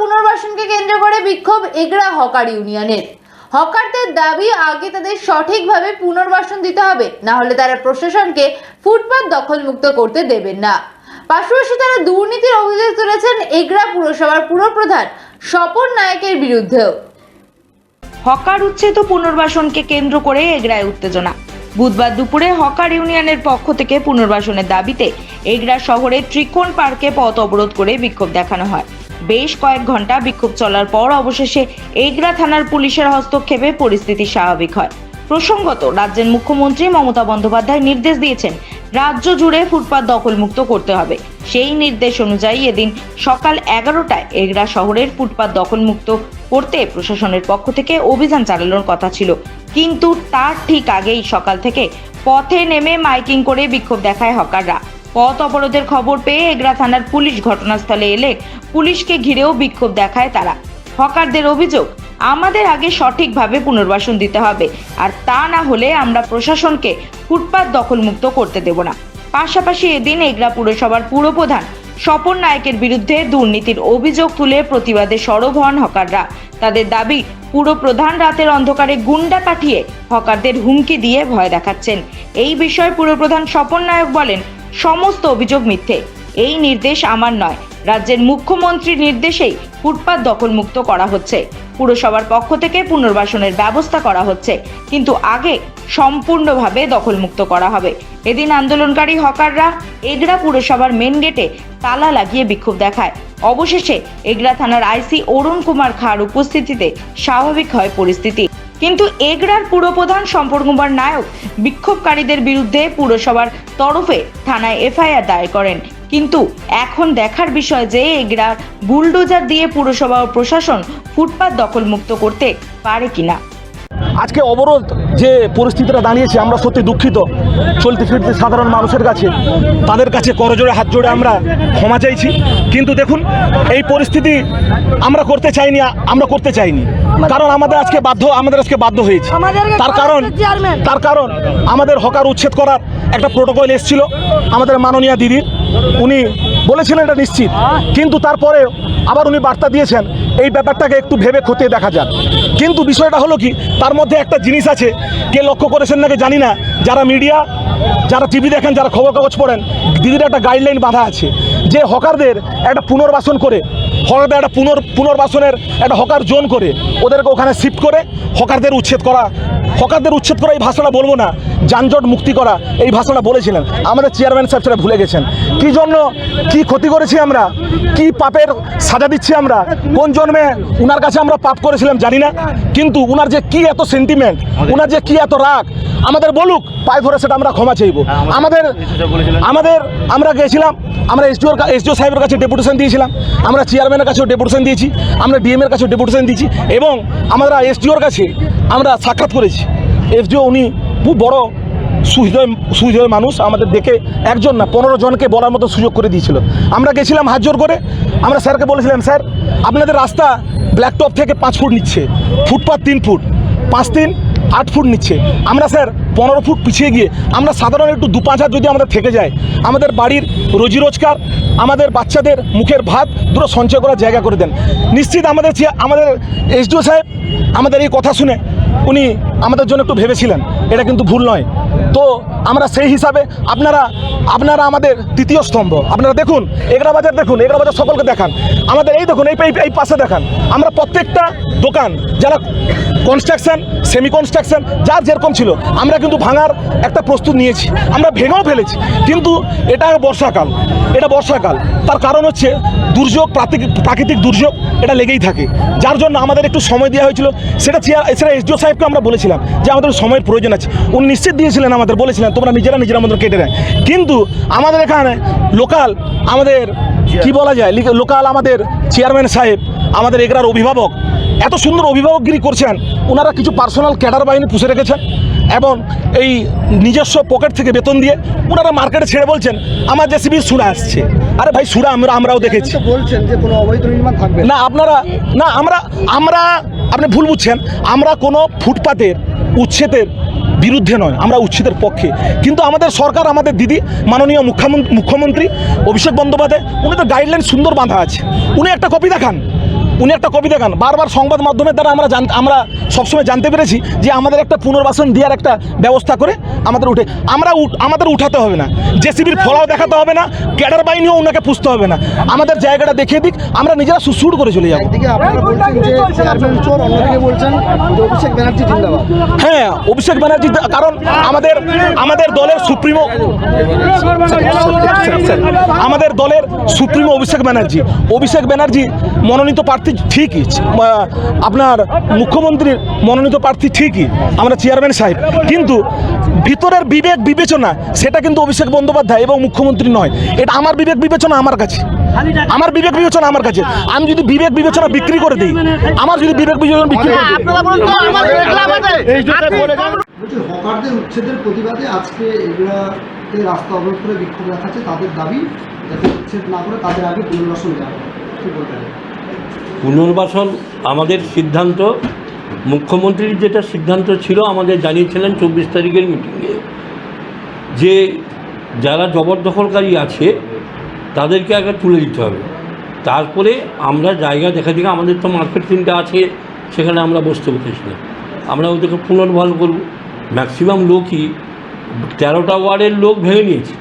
পুনর্বাসনকে কেন্দ্র করে বিক্ষোভ এগড়া হকার ইউনিয়নের। হকারদের দাবি, আগে তাদের সঠিকভাবে পুনর্বাসন দিতে হবে, না হলে তারা প্রশাসনকে ফুটপাত দখলমুক্ত করতে দেবেন না। পাশাপাশি তারা দুর্নীতির অভিযোগ তুলেছেন এগড়া পুরসভার পুরপ্রধান স্বপন নায়কের বিরুদ্ধেও। হকার উচ্ছেদ পুনর্বাসনকে কেন্দ্র করে এগরায় উত্তেজনা। বুধবার দুপুরে হকার ইউনিয়নের পক্ষ থেকে পুনর্বাসনের দাবিতে এগরা শহরের ত্রিকোণ পার্কে পথ অবরোধ করে বিক্ষোভ দেখানো হয়। বেশ কয়েক ঘণ্টা বিক্ষোভ চলার পর অবশেষে এগরা থানার পুলিশের হস্তক্ষেপে পরিস্থিতি স্বাভাবিক হয়। প্রসঙ্গত, রাজ্যের মুখ্যমন্ত্রী মমতা বন্দ্যোপাধ্যায় নির্দেশ দিয়েছেন, রাজ্য জুড়ে ফুটপাত দখলমুক্ত করতে হবে। সেই নির্দেশ অনুযায়ী এদিন সকাল এগারোটায় এগরা শহরের ফুটপাত দখলমুক্ত করতে প্রশাসনের পক্ষ থেকে অভিযান চালানোর কথা ছিল। কিন্তু তার ঠিক আগেই সকাল থেকে পথে নেমে মাইকিং করে বিক্ষোভ দেখায় হকাররা। পথ অবরোধের খবর পেয়ে এগরা থানার পুলিশ ঘটনাস্থলে এলে পুলিশকে ঘিরেও বিক্ষোভ দেখায় তারা। হকারদের অভিযোগ, আমাদের আগে সঠিকভাবে পুনর্বাসন দিতে হবে, আর তা না হলে আমরা প্রশাসনকে ফুটপাত দখলমুক্ত করতে দেব না। পাশাপাশি এদিন এগরা পুরসভার পুরপ্রধান স্বপন নায়কের বিরুদ্ধে দুর্নীতির অভিযোগ তুলে প্রতিবাদে সরব হন হকাররা। তাদের দাবি, পুরপ্রধান রাতের অন্ধকারে গুন্ডা পাঠিয়ে হকারদের হুমকি দিয়ে ভয় দেখাচ্ছেন। এই বিষয়ে পুরপ্রধান স্বপন নায়ক বলেন সমস্ত অভিযোগ মিথ্যে। এই নির্দেশ আমার নয়। রাজ্যের মুখ্যমন্ত্রীর নির্দেশেই ফুটপাত দখলমুক্ত করা হচ্ছে। পুরসভার পক্ষ থেকে পুনর্বাসনের ব্যবস্থা করা হচ্ছে। কিন্তু আগে সম্পূর্ণভাবে দখলমুক্ত করা হবে। এদিন আন্দোলনকারী হকাররা এগরা পুরসভার মেন গেটে তালা লাগিয়ে বিক্ষোভ দেখায়। অবশেষে এগরা থানার আইসি অরুণ কুমার খার উপস্থিতিতে স্বাভাবিক হয় পরিস্থিতি। কিন্তু এগরার পুরপ্রধান সম্পর্ক কুমার নায়ক বিক্ষোভকারীদের বিরুদ্ধে পুরসভার তরফে থানায় এফআইআর দায়ের করেন। কিন্তু এখন দেখার বিষয় যে এগরার বুলডোজার দিয়ে পুরসভা ও প্রশাসন ফুটপাত দখলমুক্ত করতে পারে কিনা। আজকে অবরোধ যে পরিস্থিতিটা দাঁড়িয়েছে আমরা সত্যি দুঃখিত। চলতে ফিরতে সাধারণ মানুষের কাছে তাদের কাছে করজোড়ে হাত জোড়ে আমরা ক্ষমা চাইছি। কিন্তু দেখুন এই পরিস্থিতি আমরা করতে চাইনি আমরা করতে চাইনি। কারণ আমাদের আজকে বাধ্য আমাদের আজকে বাধ্য হয়েছে। তার কারণ তার কারণ আমাদের হকার উচ্ছেদ করার একটা প্রোটোকল এসেছিল আমাদের মাননীয় দিদির। উনি বলেছিলেন এটা নিশ্চিত। কিন্তু তারপরে আবার উনি বার্তা দিয়েছেন, এই ব্যাপারটাকে একটু ভেবে খতিয়ে দেখা যাক। কিন্তু বিষয়টা হলো কি, তার মধ্যে একটা জিনিস আছে, কে লক্ষ্য করেছেন নাকি জানি না, যারা মিডিয়া, যারা টিভি দেখেন, যারা খবর কাগজ পড়েন দিদির একটা গাইডলাইন বাঁধা আছে যে হকারদের একটা পুনর্বাসন করে হকারদের একটা পুনর, পুনর্বাসনের একটা হকার জোন করে, ওদেরকে ওখানে শিফট করে হকারদের উচ্ছেদ করা। হকারদের উচ্ছেদ করা এই ভাষাটা বলব না যানজট মুক্তি করা এই ভাষাটা বলেছিলেন। আমাদের চেয়ারম্যান সাহেব সেটা ভুলে গেছেন। কি জন্য কি ক্ষতি করেছি আমরা? কি পাপের সাজা দিচ্ছি আমরা? কোন জন্মে উনার কাছে আমরা পাপ করেছিলাম জানি না। কিন্তু উনার যে কি এত সেন্টিমেন্ট উনার যে কি এত রাগ আমাদের বলুক পায়ে ধরে সেটা আমরা ক্ষমা চাইব। আমাদের আমাদের আমরা গেছিলাম আমরা এসডিওর এসডিও সাহেবের কাছে ডেপুটেশন দিয়েছিলাম। আমরা চেয়ারম্যানের কাছেও ডেপুটেশন দিয়েছি আমরা ডিএমের কাছেও ডেপুটেশন দিয়েছি এবং আমরা এসডিওর কাছে আমরা সাক্ষাৎ করেছি। এসডিও উনি খুব বড় সুহৃদয় সুহৃদয় মানুষ আমাদের দেখে একজন না, পনেরো জনকে বলার মতো সুযোগ করে দিয়েছিল। আমরা গেছিলাম হাত জোর করে, আমরা স্যারকে বলেছিলাম, স্যার, আপনাদের রাস্তা ব্ল্যাকটপ থেকে পাঁচ ফুট নিচ্ছে ফুটপাথ তিন ফুট, পাঁচ তিন, আট ফুট নিচ্ছে। আমরা, স্যার, পনেরো ফুট পিছিয়ে গিয়ে, আমরা সাধারণ একটু দু পাঁচ হাত যদি আমাদের থেকে যায়, আমাদের বাড়ির রোজি রোজগার, আমাদের বাচ্চাদের মুখের ভাত, দুটো সঞ্চয় করার জায়গা করে দেন। নিশ্চিত আমাদের আমাদের এসডিও সাহেব আমাদের এই কথা শুনে উনি আমাদের জন্য একটু ভেবেছিলেন, এটা কিন্তু ভুল নয়। তো আমরা সেই হিসাবে আপনারা আপনারা আমাদের তৃতীয় স্তম্ভ, আপনারা দেখুন এগরা বাজার দেখুন এগরা বাজার সকলকে দেখান। আমাদের এই দেখুন, এই, এই- এই পাশে দেখান। আমরা প্রত্যেকটা দোকান, যারা কনস্ট্রাকশন সেমি কনস্ট্রাকশন যার যেরকম ছিল, আমরা কিন্তু ভাঙার একটা প্রস্তুত নিয়েছি। আমরা ভেঙেও ফেলেছি। কিন্তু এটা বর্ষাকাল। এটা বর্ষাকাল। তার কারণ হচ্ছে দুর্যোগ প্রাকৃতিক প্রাকৃতিক দুর্যোগ এটা লেগেই থাকে। যার জন্য আমাদের একটু সময় দেওয়া হয়েছিল। সেটা চেয়ার সেটা এসডিও সাহেবকে আমরা বলেছিলাম যে আমাদের সময়ের প্রয়োজন আছে। উনি নিশ্চিত দিয়েছিলেন আমাদের, বলেছিলেন, তোমরা নিজেরা নিজেরা মতো কেটে নেয় কিন্তু আমাদের এখানে লোকাল, আমাদের, কি বলা যায় লোকাল আমাদের চেয়ারম্যান সাহেব, আমাদের এগরার অভিভাবক এত সুন্দর অভিভাবকগিরি করছেন ওনারা কিছু পার্সোনাল ক্যাডার বাহিনী পুষে রেখেছেন এবং এই নিজস্ব পকেট থেকে বেতন দিয়ে ওনারা মার্কেটে ছেড়ে বলছেন আমার জেসিবি সুরা আসছে। আরে ভাই সুরা আমরা আমরাও দেখেছি। বলছেন যে কোনো অবৈধ নির্মাণ থাকবে না। আপনারা না আমরা আমরা আপনি ভুল বুঝছেন। আমরা কোনো ফুটপাতের উচ্ছেদের বিরুদ্ধে নয় আমরা উচ্ছেদের পক্ষে। কিন্তু আমাদের সরকার আমাদের দিদি মাননীয় মুখ্যমন্ত্রী মুখ্যমন্ত্রী অভিষেক বন্দ্যোপাধ্যায় উনি তো গাইডলাইন সুন্দর বাঁধা আছে। উনি একটা কপি দেখান। উনি একটা কপি দেখান বারবার সংবাদ মাধ্যমের দ্বারা আমরা জান আমরা সবসময় জানতে পেরেছি যে আমাদের একটা পুনর্বাসন দেওয়ার একটা ব্যবস্থা করে আমাদের উঠে আমরা আমাদের উঠাতে হবে না জেসিবির ফলাও দেখাতে হবে না ক্যাডার বাহিনীও ওনাকে পুষতে হবে না আমাদের জায়গাটা দেখিয়ে দিক আমরা নিজেরা সুসুর করে চলে যাব হ্যাঁ অভিষেক ব্যানার্জি কারণ আমাদের আমাদের দলের সুপ্রিমো আমাদের দলের সুপ্রিমো অভিষেক ব্যানার্জি অভিষেক ব্যানার্জি মনোনীত প্রার্থী ঠিকই আপনার মুখ্যমন্ত্রীর মনোনীত প্রার্থী ঠিকই আমরা চেয়ারম্যান সাহেব। কিন্তু ভিতরের বিবেক বিবেচনা সেটা কিন্তু অভিষেক বন্দ্যোপাধ্যায় এবং মুখ্যমন্ত্রী নয়। এটা আমার বিবেক বিবেচনা আমার কাছে। আমার বিবেক বিবেচনা আমার কাছে। আমি যদি বিবেক বিবেচনা বিক্রি করে দিই আমার যদি বিবেক বিবেচনা বিক্রি করে হকারদের উচ্ছেদের প্রতিবাদে আজকে এগুলাতে রাস্তা অবরোধ করে বিক্ষোভ রাখাচ্ছে তাদের দাবি যাতে উচ্ছেদ না করে তাদের আগে পুনর্বাসন দেওয়া হয়। কি বলতে পুনর্বাসন আমাদের সিদ্ধান্ত, মুখ্যমন্ত্রীর যেটা সিদ্ধান্ত ছিল, আমাদের জানিয়েছিলেন চব্বিশ তারিখের মিটিংয়ে। যে যারা জবরদখলকারী আছে, তাদেরকে আগে তুলে দিতে হবে। তারপরে আমরা জায়গা দেখা দিকে আমাদের তো মার্কেট তিনটা আছে, সেখানে আমরা বসতে বসেছিলাম আমরা ওদেরকে পুনর্বহাল করব। ম্যাক্সিমাম লোকই তেরোটা ওয়ার্ডের লোক ভেঙে নিয়েছে।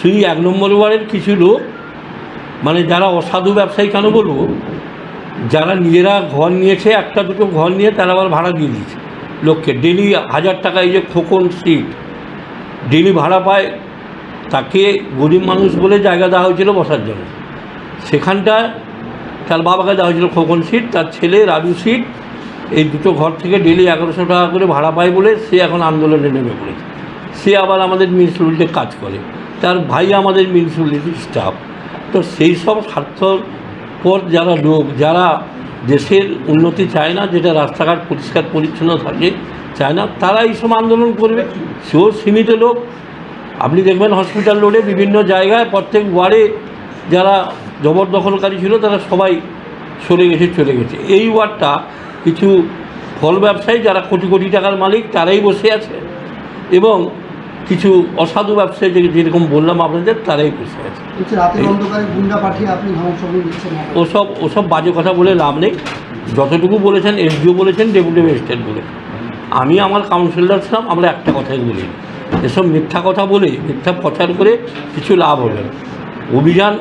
শুধু এক নম্বর ওয়ার্ডের কিছু লোক মানে যারা অসাধু ব্যবসায়ী কেন বলব যারা নিজেরা ঘর নিয়েছে, একটা দুটো ঘর নিয়ে তারা আবার ভাড়া দিয়ে দিয়েছে লোককে। ডেলি হাজার টাকা এই যে খোকন সিট ডেলি ভাড়া পায়, তাকে গরিব মানুষ বলে জায়গা দেওয়া হয়েছিল বসার জন্য। সেখানটা তার বাবাকে দেওয়া হয়েছিল খোকন সিট তার ছেলে রাজু সিট এই দুটো ঘর থেকে ডেলি এগারোশো টাকা করে ভাড়া পায় বলে সে এখন আন্দোলনে নেমে পড়েছে। সে আবার আমাদের মিউনিসিপ্যালিটিতে কাজ করে। তার ভাই আমাদের মিউনিসিপ্যালিটির স্টাফ তো সেই সব স্বার্থপর যারা লোক, যারা দেশের উন্নতি চায় না, যেটা রাস্তাঘাট পরিষ্কার, পরিচ্ছন্ন থাকে, চায় না, তারা এই সব আন্দোলন করবে। সেও সীমিত লোক। আপনি দেখবেন হসপিটাল রোডে বিভিন্ন জায়গায় প্রত্যেক ওয়ার্ডে যারা জবরদখলকারী ছিল, তারা সবাই সরে গেছে, চলে গেছে। এই ওয়ার্ডটা কিছু ফল ব্যবসায়ী, যারা কোটি কোটি টাকার মালিক, তারাই বসে আছে। এবং কিছু অসাধু ব্যবসায়ী যে- যেরকম বললাম আপনাদের তারাই করে দিচ্ছেন ওসব ওসব বাজে কথা বলে লাভ নেই। যতটুকু বলেছেন এসডিও বলেছেন ডেপুটি ম্যাজিস্ট্রেট বলে। আমি আমার কাউন্সিলর ছিলাম আমরা একটা কথাই বলি। এসব মিথ্যা কথা বলে মিথ্যা প্রচার করে কিছু লাভ হবে না। অভিযান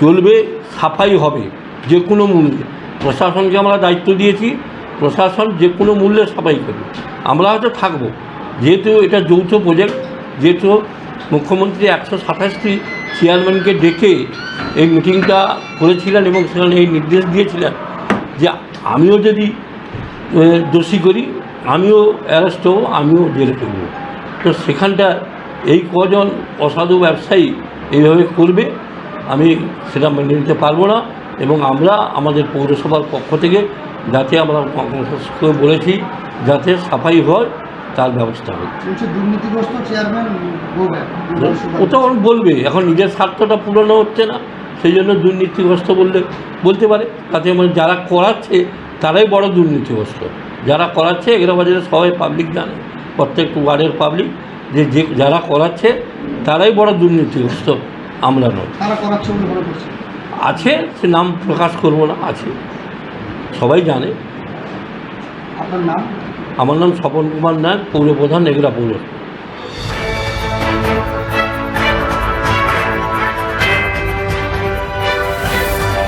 চলবে সাফাই হবে যে কোনো মূল্যে। প্রশাসনকে আমরা দায়িত্ব দিয়েছি প্রশাসন যে কোনো মূল্যে সাফাই করবে আমরা হয়তো থাকব। যেহেতু এটা যৌথ প্রজেক্ট যেহেতু মুখ্যমন্ত্রী একশো সাতাশটি চেয়ারম্যানকে ডেকে এই মিটিংটা করেছিলেন এবং সেখানে এই নির্দেশ দিয়েছিলেন যে আমিও যদি দোষী করি, আমিও অ্যারেস্ট হব, আমিও জেলে করব তো সেখানটা এই কজন অসাধু ব্যবসায়ী এইভাবে করবে, আমি সেটা মেনে নিতে পারব না এবং আমরা আমাদের পৌরসভার পক্ষ থেকে যাতে আমরা বলেছি, যাতে সাফাই হয় তার ব্যবস্থা দুর্নীতিগ্রস্ত ও তো এখন বলবে। এখন নিজের স্বার্থটা পূরণ হচ্ছে না সেই জন্য দুর্নীতিগ্রস্ত বললে বলতে পারে। তাতে মানে যারা করাচ্ছে তারাই বড় দুর্নীতিগ্রস্ত। যারা করাচ্ছে এগুলো বাজারে সবাই পাবলিক জানে। প্রত্যেক ওয়ার্ডের পাবলিক যে যে যারা করাচ্ছে তারাই বড় দুর্নীতিগ্রস্ত। আমরা নয় আছে সে নাম প্রকাশ করব না আছে। সবাই জানে। আপনার নাম? আমার নাম স্বপন কুমার নায়ক পৌরপ্রধান এগুলা পৌর।